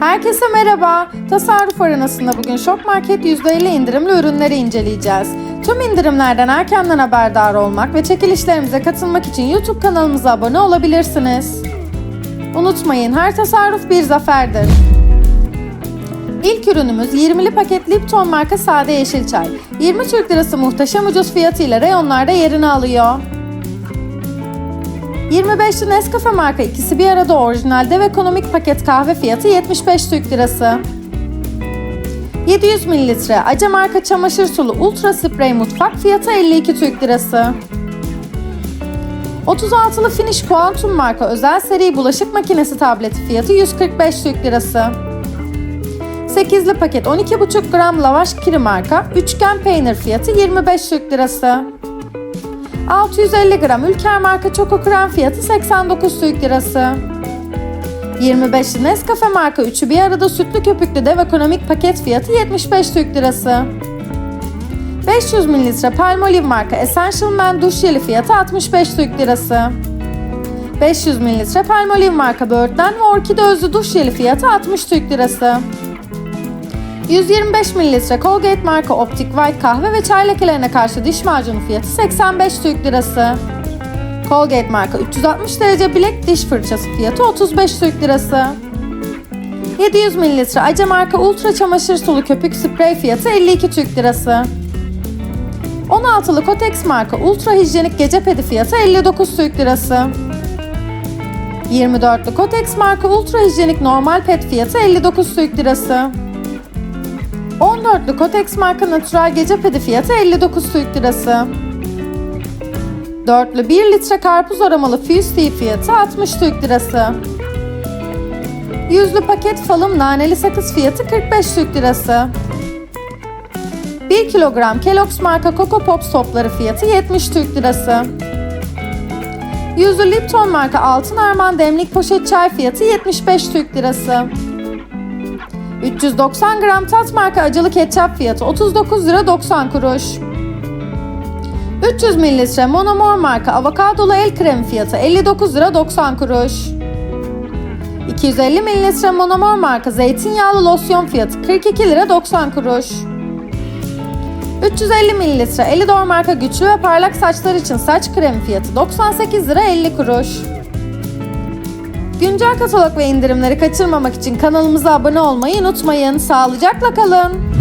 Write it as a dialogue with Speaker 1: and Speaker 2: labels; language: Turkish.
Speaker 1: Herkese merhaba. Tasarruf arenasında bugün Şok Market %50 indirimli ürünleri inceleyeceğiz. Tüm indirimlerden erkenden haberdar olmak ve çekilişlerimize katılmak için YouTube kanalımıza abone olabilirsiniz. Unutmayın her tasarruf bir zaferdir. İlk ürünümüz 20'li paket Lipton marka sade yeşil çay. 20 Türk lirası muhteşem ucuz fiyatıyla reyonlarda yerini alıyor. 25'li Nescafe marka ikisi bir arada orijinalde ve ekonomik paket kahve fiyatı 75 Türk lirası. 700 mililitre Ace marka çamaşır sulu ultra sprey mutfak fiyatı 52 Türk lirası. 36'lı Finish Quantum marka özel seri bulaşık makinesi tableti fiyatı 145 Türk lirası. 8'li paket 12,5 gram lavaş kiri marka üçgen peynir fiyatı 25 Türk lirası. 650 gram Ülker marka Çoko Krem fiyatı 89 Türk lirası. 25'li Nescafe marka üçü bir arada sütlü köpüklü dev ekonomik paket fiyatı 75 Türk lirası. 500 mililitre Palmolive marka Essential Men duş jeli fiyatı 65 Türk lirası. 500 mililitre Palmolive marka böğürtlen ve orkide özlü duş jeli fiyatı 60 Türk lirası. 125 mililitre Colgate marka Optic White kahve ve çay lekelerine karşı diş macunu fiyatı 85 Türk lirası. Colgate marka 360 derece bilek diş fırçası fiyatı 35 Türk lirası. 700 mililitre Ace marka ultra çamaşır sulu köpük sprey fiyatı 52 Türk lirası. 16'lı Kotex marka ultra hijyenik gece pedi fiyatı 59 Türk lirası. 24'lü Kotex marka ultra hijyenik normal pet fiyatı 59 Türk lirası. 14'lü Kotex marka natural gece pedi fiyatı 59 Türk lirası. 4'lü 1 litre karpuz aromalı Fuse Tea fiyatı 60 Türk lirası. 100'lü paket falım naneli sakız fiyatı 45 Türk lirası. 1 kilogram Kellogg's marka Coco Pops topları fiyatı 70 Türk lirası. 100'lü Lipton marka altın armağan demlik poşet çay fiyatı 75 Türk lirası. 390 gram tat marka acılı ketçap fiyatı 39 lira 90 kuruş. 300 mililitre Monomor marka avokadolu el kremi fiyatı 59 lira 90 kuruş. 250 mililitre Monomor marka zeytinyağlı losyon fiyatı 42 lira 90 kuruş. 350 mililitre Elidor marka güçlü ve parlak saçlar için saç kremi fiyatı 98 lira 50 kuruş. Güncel katalog ve indirimleri kaçırmamak için kanalımıza abone olmayı unutmayın. Sağlıcakla kalın.